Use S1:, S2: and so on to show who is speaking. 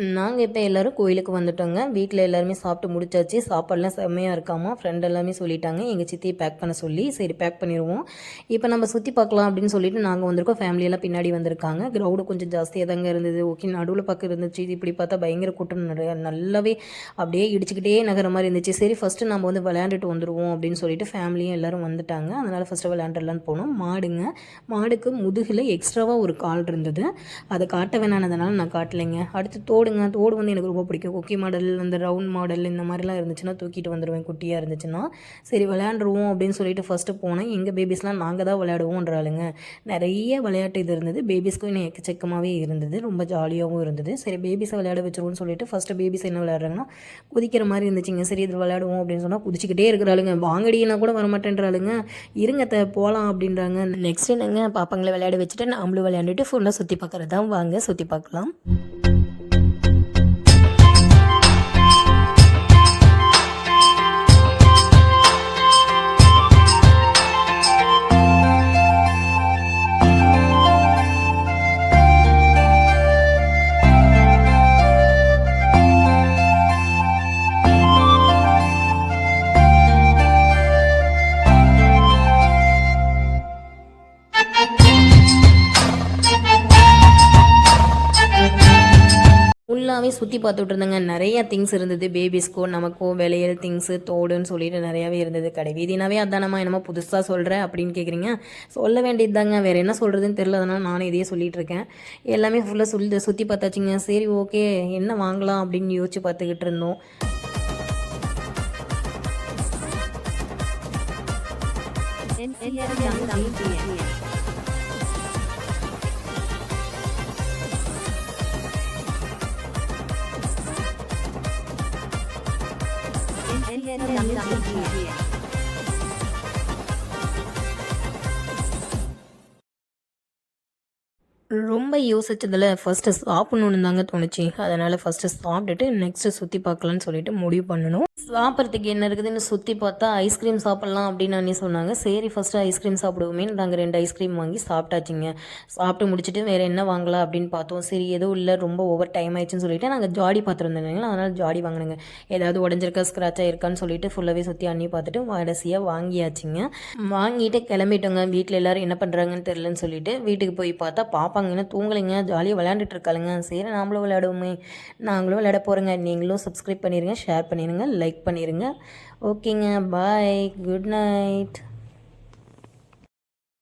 S1: நாங்கள் இப்போ எல்லோரும் கோயிலுக்கு வந்துட்டோங்க. வீட்டில் எல்லாருமே சாப்பிட்டு முடிச்சாச்சு. சாப்பாடுலாம் செம்மையாக இருக்காமா? ஃப்ரெண்ட் எல்லாமே சொல்லிட்டாங்க. எங்கள் சித்தியை பேக் பண்ண சொல்லி சரி பேக் பண்ணிடுவோம் இப்போ நம்ம சுற்றி பார்க்கலாம் அப்படின்னு சொல்லிட்டு நாங்கள் வந்திருக்கோம். ஃபேமிலியெல்லாம் பின்னாடி வந்திருக்காங்க. க்ரௌடு கொஞ்சம் ஜாஸ்தியாக தாங்க இருந்தது. ஓகே நடுவில் பக்கம் இருந்துச்சு. இப்படி பார்த்தா பயங்கர கூட்டம் நல்லாவே அப்படியே இடிச்சுக்கிட்டே நகர மாதிரி இருந்துச்சு. சரி ஃபஸ்ட்டு நம்ம வந்து விளையாண்டுட்டு வந்துடுவோம் அப்படின்னு சொல்லிட்டு ஃபேமிலியும் எல்லோரும் வந்துட்டாங்க. அதனால் ஃபஸ்ட்டு விளையாண்டுலான்னு போனோம். மாடுங்க. மாடுக்கு முதுகில் எக்ஸ்ட்ராவாக ஒரு கால் இருந்தது. அதை காட்ட வேணானதுனால நான் காட்டலைங்க. அடுத்து தோடு தோடுங்க தோடு வந்து எனக்கு ரொம்ப பிடிக்கும். கொக்கி மாடல் அந்த ரவுண்ட் மாடல் இந்த மாதிரிலாம் இருந்துச்சுன்னா தூக்கிட்டு வந்துடுவேன் குட்டியாக இருந்துச்சுன்னா சரி விளையாண்டுருவோம் அப்படின்னு சொல்லிட்டு ஃபஸ்ட்டு போனேன். எங்கள் பேபிஸ்லாம் நாங்கள் தான் விளையாடுவோன்றாளுங்க நிறைய விளையாட்டு இது இருந்தது. பேபிஸ்க்கும் இன்னும் எக்கச்சக்கமாகவே இருந்தது. ரொம்ப ஜாலியாகவும் இருந்தது. சரி பேபிஸை விளையாட வச்சிருவோம்னு சொல்லிட்டு ஃபஸ்ட்டு பேபிஸ் என்ன விளையாடுறாங்கன்னா குதிக்கிற மாதிரி இருந்துச்சுங்க. சரி இது விளையாடுவோம் அப்படின்னு சொன்னால் குதிச்சுக்கிட்டே இருக்கிறாளுங்க வாங்கடினா கூட வரமாட்டேன்றாளுங்க இருங்க த போகலாம் அப்படின்றாங்க. நெக்ஸ்ட் என்னங்க? பாப்பாங்களை விளையாட வச்சுட்டு நாமளும் விளையாண்டுட்டு ஃபுல்லாக சுற்றி பார்க்குறது தான் வாங்க சுற்றி பார்க்கலாம். ஃபுல்லாகவே சுற்றி பார்த்துட்டு இருந்தேங்க நிறையா திங்ஸ் இருந்தது பேபிஸ்க்கோ நமக்கோ விளையல் திங்ஸு தோடுன்னு சொல்லிட்டு நிறையாவே இருந்தது கடை வீதினாவே அதானம்மா என்னமோ புதுசாக சொல்கிறேன் அப்படின்னு கேட்குறீங்க சொல்ல வேண்டியது தாங்க வேறு என்ன சொல்கிறதுன்னு தெரில அதனால் நானும் இதையே சொல்லிகிட்டு இருக்கேன் எல்லாமே ஃபுல்லாக சொல்லி சுற்றி பார்த்தாச்சுங்க சரி ஓகே என்ன வாங்கலாம் அப்படின்னு யோசிச்சு பார்த்துக்கிட்டு இருந்தோம் Tetaplah. ரொம்ப யோசித்ததில் ஃபஸ்ட்டு சாப்பிட்ணுன்னு தாங்க தோணுச்சு. அதனால் ஃபஸ்ட்டு சாப்பிட்டுட்டு நெக்ஸ்ட்டு சுற்றி பார்க்கலான்னு சொல்லிட்டு முடிவு பண்ணணும். சாப்பிட்றதுக்கு என்ன இருக்குதுன்னு சுற்றி பார்த்தா ஐஸ்கிரீம் சாப்பிட்லாம் அப்படின்னு அண்ணி சொன்னாங்க. சரி ஃபஸ்ட்டு ஐஸ்கிரீம் சாப்பிடுவோமே. நாங்கள் ரெண்டு ஐஸ்கிரீம் வாங்கி சாப்பிட்டாச்சுங்க. சாப்பிட்டு முடிச்சுட்டு வேறு என்ன வாங்கலாம் அப்படின்னு பார்த்தோம். சரி எதுவும் இல்லை ரொம்ப ஓவர் டைம் ஆயிடுச்சுன்னு சொல்லிட்டு நாங்கள் ஜாடி பார்த்துருந்தோங்க அதனால் ஜாடி வாங்கினேங்க. ஏதாவது உடஞ்சிருக்கா ஸ்க்ராச்சாக இருக்கான்னு சொல்லிட்டு ஃபுல்லாகவே சுற்றி அண்ணி பார்த்துட்டு கடைசியாக வாங்கியாச்சுங்க. வாங்கிட்டு கிளம்பிட்டோங்க. வீட்டில் எல்லோரும் என்ன பண்ணுறாங்கன்னு தெரிலன்னு சொல்லிட்டு வீட்டுக்கு போய் பார்த்தா பாப்பாங்க இன்னும் தூங்கலைங்க? ஜாலியாக விளையாண்டுட்டு இருக்காளுங்க சரி நாமளும் விளையாடுவோமே. நாங்களும் விளையாட போகிறோங்க நீங்களும் சப்ஸ்கிரைப் பண்ணிடுங்க ஷேர் பண்ணிடுங்க லைக் பண்ணிடுங்க ஓகேங்க பாய் குட் நைட்